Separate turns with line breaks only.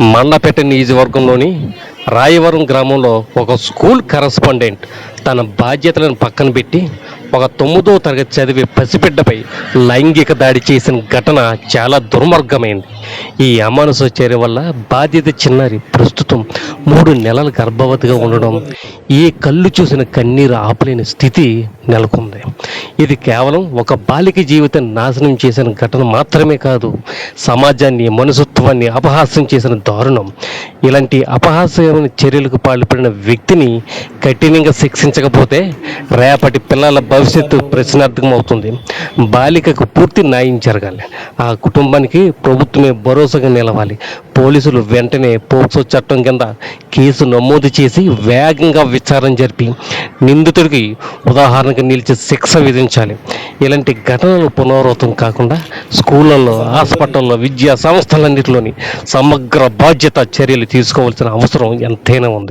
మండపేట నియోజకవర్గంలోని రాయవరం గ్రామంలో ఒక స్కూల్ కరస్పాండెంట్ తన బాధ్యతలను పక్కన పెట్టి ఒక తొమ్మిదో తరగతి చదివే పసిబిడ్డపై లైంగిక దాడి చేసిన ఘటన చాలా దుర్మార్గమైంది. ఈ అమానుష చర్య వల్ల బాధ్యత చిన్నారి ప్రస్తుతం మూడు నెలల గర్భవతిగా ఉండడం ఏ కళ్ళు చూసిన కన్నీరు ఆపలేని స్థితి నెలకొంది. ఇది కేవలం ఒక బాలిక జీవితాన్ని నాశనం చేసిన ఘటన మాత్రమే కాదు సమాజాన్ని మనసత్వాన్ని అపహాస్యం చేసిన దారుణం. ఇలాంటి అపహాస్యమైన చర్యలకు పాల్పడిన వ్యక్తిని కఠినంగా శిక్షించకపోతే రేపటి పిల్లల భవిష్యత్తు ప్రశ్నార్థకం అవుతుంది బాలికకు పూర్తి న్యాయం జరగాలి. ఆ కుటుంబానికి ప్రభుత్వమే భరోసాగా నిలవాలి. పోలీసులు వెంటనే పోక్సో చట్టం కింద కేసు నమోదు చేసి వేగంగా విచారణ జరిపి నిందితుడికి ఉదాహరణకు నిలిచి శిక్ష విధించాలి. ఇలాంటి ఘటనలు పునరావృతం కాకుండా స్కూళ్ళల్లో హాస్పిటల్లో విద్యా సంస్థలన్నింటిలోని సమగ్ర బాధ్యత చర్యలు తీసుకోవాల్సిన అవసరం ఎంతైనా ఉంది.